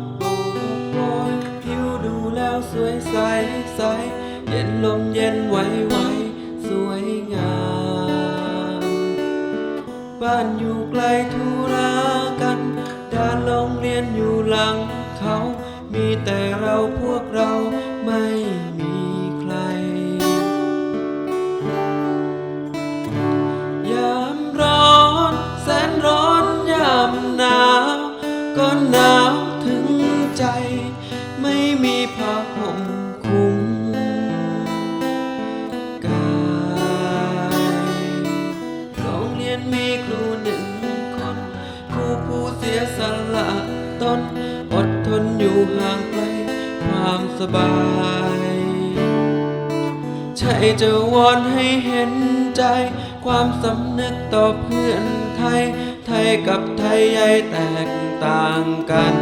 ดโบกโบยผิวดูแล้วสวยใสใส เย็นลมเย็นไหวไหวสวยงาม บ้านอยู่ไกลทุรากันดานโรงเรียนอยู่หลังเขา มีแต่เราพวกเราไม่มีใคร ยามร้อนแสนร้อนยามหนาวก็นาว ครูหนึ่งคน ครูผู้เสียสละตนอดทนอยู่ห่างไกลความสบาย ใช่จะวอนให้เห็นใจ ความสำนึกต่อเพื่อนไทย ไทยกับไทยใหญ่แตกต่างกัน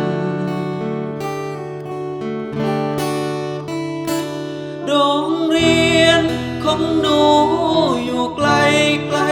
โรงเรียนของหนูอยู่ไกลไกลไกล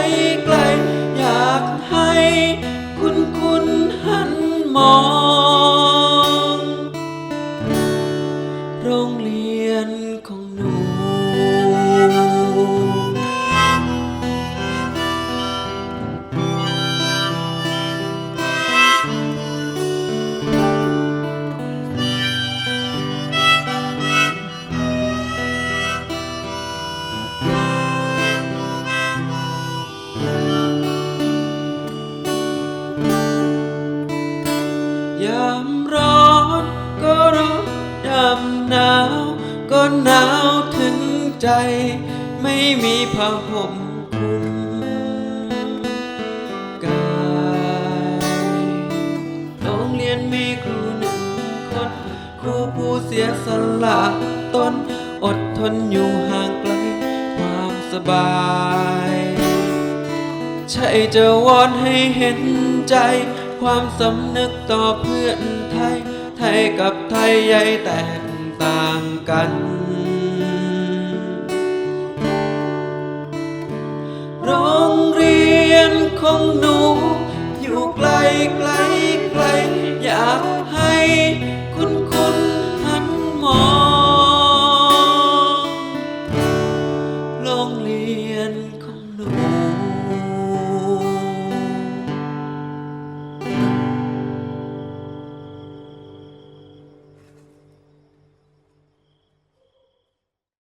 ไม่มีผ้าห่มคุมกายโรงเรียนมีครูหนึ่งคน ครูผู้เสียสละตนอดทนอยู่ห่างไกลความสบายใช่จะวอนให้เห็นใจ ความสำนึกต่อเพื่อนไทย ไทยกับไทยใหญ่แตกต่างกัน น